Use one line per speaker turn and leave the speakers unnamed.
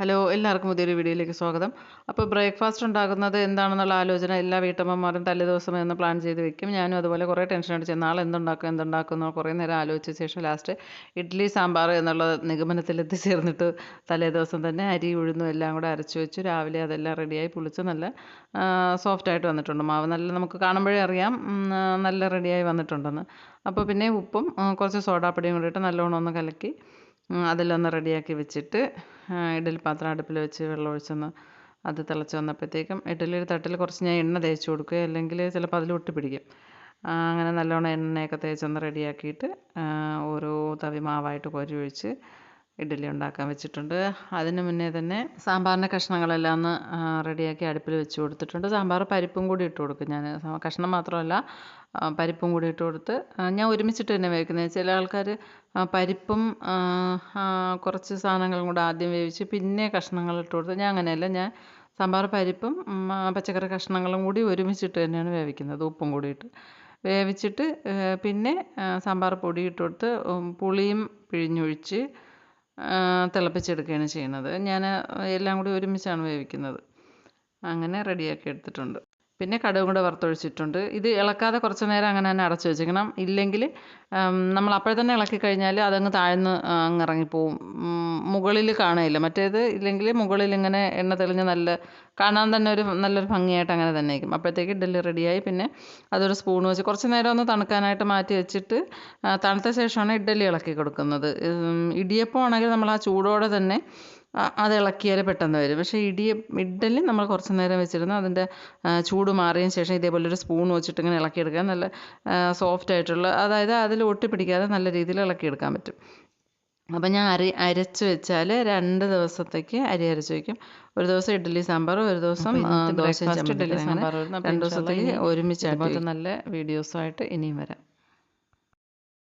Hello എല്ലാവർക്കും പുതിയൊരു വീഡിയോയിലേക്ക് സ്വാഗതം. അപ്പോൾ ബ്രേക്ക്ഫാസ്റ്റ് ഉണ്ടാക്കുന്നത് എന്താണെന്നുള്ള ആലോചന എല്ലാ വീട്ടമ്മമാരും തലേ ദിവസം എന്ന് പ്ലാൻ ചെയ്ത് വെക്കും. ഞാനും അതുപോലെ കുറേ ടെൻഷൻ അടിച്ച് നാളെ എന്തുണ്ടാക്കും എന്തുണ്ടാക്കും എന്ന് കുറേ നേരം ആലോചിച്ച ശേഷം ലാസ്റ്റ് ഇഡ്ഡലി സാമ്പാർ എന്നുള്ള നിഗമനത്തിൽ എത്തിച്ചേർന്നിട്ട് തലേ ദിവസം തന്നെ അരി ഉഴുന്നും എല്ലാം കൂടെ അരച്ച് വെച്ചു. രാവിലെ അതെല്ലാം റെഡിയായി പുളിച്ച് നല്ല സോഫ്റ്റായിട്ട് വന്നിട്ടുണ്ട്. മാവ് നല്ല നമുക്ക് കാണുമ്പോഴേ അറിയാം. നല്ല റെഡിയായി വന്നിട്ടുണ്ടെന്ന്. അപ്പോൾ പിന്നെ ഉപ്പും കുറച്ച് സോഡാപ്പൊടിയും കൂടിയിട്ട് നല്ലോണം ഒന്ന് കലക്കി അതിലൊന്ന് റെഡിയാക്കി വെച്ചിട്ട് ഇഡ്ഡലി പാത്രം അടുപ്പിൽ വെച്ച് വെള്ളം ഒഴിച്ചൊന്ന് അത് തിളച്ച് വന്നപ്പോഴത്തേക്കും ഇഡ്ഡലിയുടെ തട്ടിൽ കുറച്ച് ഞാൻ എണ്ണ തേച്ച് കൊടുക്കുക അല്ലെങ്കിൽ ചിലപ്പോൾ അതിൽ ഒട്ടി പിടിക്കും. അങ്ങനെ നല്ലോണം എണ്ണയൊക്കെ തേച്ചൊന്ന് റെഡിയാക്കിയിട്ട് ഓരോ തവി മാവായിട്ട് കോരി ഒഴിച്ച് ഇഡ്ഡലി ഉണ്ടാക്കാൻ വെച്ചിട്ടുണ്ട്. അതിന് മുന്നേ തന്നെ സാമ്പാറിന്റെ കഷ്ണങ്ങളെല്ലാം ഒന്ന് റെഡിയാക്കി അടുപ്പിൽ വെച്ച് കൊടുത്തിട്ടുണ്ട്. സാമ്പാർ പരിപ്പും കൂടി ഇട്ട് കൊടുക്കും ഞാൻ. കഷ്ണം മാത്രമല്ല പരിപ്പും കൂടി ഇട്ട് കൊടുത്ത് ഞാൻ ഒരുമിച്ചിട്ട് തന്നെ വേവിക്കുന്നത്. ചില ആൾക്കാർ പരിപ്പും കുറച്ച് സാധനങ്ങളും കൂടെ ആദ്യം വേവിച്ച് പിന്നെ കഷ്ണങ്ങൾ ഇട്ട് കൊടുത്ത് ഞാൻ അങ്ങനെയല്ല ഞാൻ സാമ്പാർ പരിപ്പും പച്ചക്കറി കഷ്ണങ്ങളും കൂടി ഒരുമിച്ചിട്ട് തന്നെയാണ് വേവിക്കുന്നത് ഉപ്പും കൂടിയിട്ട് വേവിച്ചിട്ട് പിന്നെ സാമ്പാർ പൊടി ഇട്ട് കൊടുത്ത് പുളിയും പിഴിഞ്ഞൊഴിച്ച് തിളപ്പിച്ചെടുക്കുകയാണ് ചെയ്യുന്നത്. ഞാൻ എല്ലാം കൂടി ഒരുമിച്ചാണ് വേവിക്കുന്നത്. അങ്ങനെ റെഡിയാക്കി എടുത്തിട്ടുണ്ട്. പിന്നെ കടുകും കൂടെ വറുത്തൊഴിച്ചിട്ടുണ്ട്. ഇത് ഇളക്കാതെ കുറച്ച് നേരം അങ്ങനെ തന്നെ അടച്ചു വെച്ചേക്കണം. ഇല്ലെങ്കിൽ നമ്മൾ അപ്പോൾ തന്നെ ഇളക്കി കഴിഞ്ഞാൽ അതങ്ങ് താഴ്ന്ന് അങ്ങ് ഇറങ്ങിപ്പോവും. മുകളിൽ കാണുകയില്ല മറ്റേത് ഇല്ലെങ്കിൽ മുകളിൽ ഇങ്ങനെ എണ്ണ തെളിഞ്ഞ് നല്ല കാണാൻ തന്നെ ഒരു നല്ലൊരു ഭംഗിയായിട്ട് അങ്ങനെ തന്നെ ആയിരിക്കും അപ്പോഴത്തേക്ക് ഇഡ്ഡലി റെഡിയായി പിന്നെ അതൊരു സ്പൂൺ വെച്ച് കുറച്ച് നേരം ഒന്ന് തണുക്കാനായിട്ട് മാറ്റി വെച്ചിട്ട് തണുത്ത ശേഷമാണ് ഇഡ്ഡലി ഇളക്കി കൊടുക്കുന്നത്. ഇടിയപ്പം ആണെങ്കിൽ നമ്മൾ ആ ചൂടോടെ തന്നെ അത് ഇളക്കിയാൽ പെട്ടെന്ന് വരും. പക്ഷേ ഇടിയ ഇഡ്ഡലി നമ്മൾ കുറച്ച് നേരം വെച്ചിരുന്ന്. അതിന്റെ ചൂട് മാറിയതിന് ശേഷം ഇതേപോലെ ഒരു സ്പൂൺ വെച്ചിട്ട് ഇങ്ങനെ ഇളക്കിയെടുക്കാൻ നല്ല സോഫ്റ്റ് ആയിട്ടുള്ള അതായത് അതിൽ ഒട്ടിപ്പിടിക്കാതെ നല്ല രീതിയിൽ ഇളക്കിയെടുക്കാൻ പറ്റും. അപ്പം ഞാൻ അരി അരച്ച് വെച്ചാൽ രണ്ട് ദിവസത്തേക്ക് അരി അരച്ച് വയ്ക്കും ഒരു ദിവസം ഇഡ്ഡലി സാമ്പാർ ഒരു ദിവസം ദോശ ഇഡ്ഡലി ചമ്മന്തി അങ്ങനെ രണ്ട് ദിവസത്തേക്ക് ഒരുമിച്ച് നല്ല വീഡിയോസുമായിട്ട് ഇനിയും വരാം.